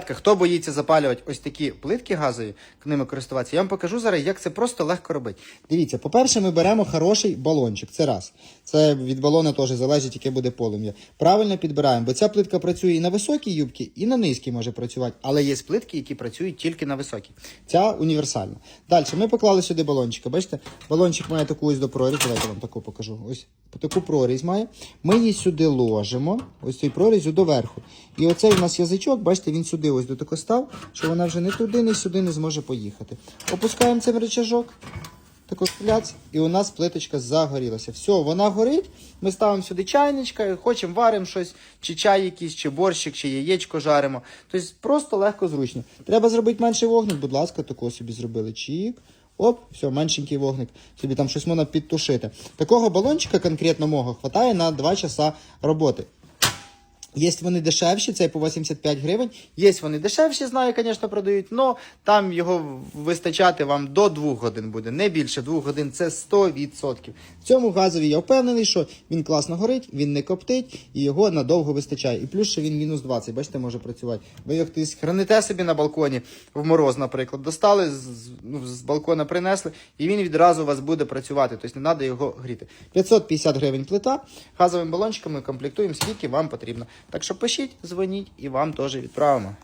Хто боїться запалювати ось такі плитки газові, ними користуватися, я вам покажу зараз, як це просто легко робити. Дивіться, по-перше, ми беремо хороший балончик. Це раз. Це від балона теж залежить, яке буде полум'я. Правильно підбираємо, бо ця плитка працює і на високій юбці, і на низькій може працювати. Але є плитки, які працюють тільки на високій. Ця універсальна. Далі ми поклали сюди балончика. Бачите, балончик має таку ось до прорізь. Давайте вам таку покажу. Ось таку прорізь має. Ми її сюди ложимо, ось цей прорізю доверху. І оцей у нас язичок, бачите, він сюди ось до тако став, що вона вже не туди, не сюди не зможе поїхати. Опускаємо цей рычажок. Тако кляц, і у нас плиточка загорілася. Все, вона горить. Ми ставимо сюди чайничка, хочемо варимо щось, чи чай якийсь, чи борщик, чи яєчко жаримо. Тобто просто легко зручно. Треба зробити менший вогник, будь ласка, такого собі зробили. Чік. Оп, все, меншенький вогник. Собі там щось можна підтушити. Такого балончика конкретно мого хватає на 2 часа роботи. Є вони дешевші, це по 85 гривень. Є вони дешевші, знаю, звісно, продають, але там його вистачати вам до 2 годин буде. Не більше 2 годин, це 100%. В цьому газові я впевнений, що він класно горить, він не коптить і його надовго вистачає. І плюс ще він мінус 20, бачите, може працювати. Ви його хтось храните собі на балконі в мороз, наприклад, достали, з, з- ну, з балкона принесли, і він відразу у вас буде працювати. Тобто не треба його гріти. 550 гривень плита. Газовим балончиком ми комплектуємо, скільки вам потрібно. Так що пишіть, дзвоніть і вам теж відправимо.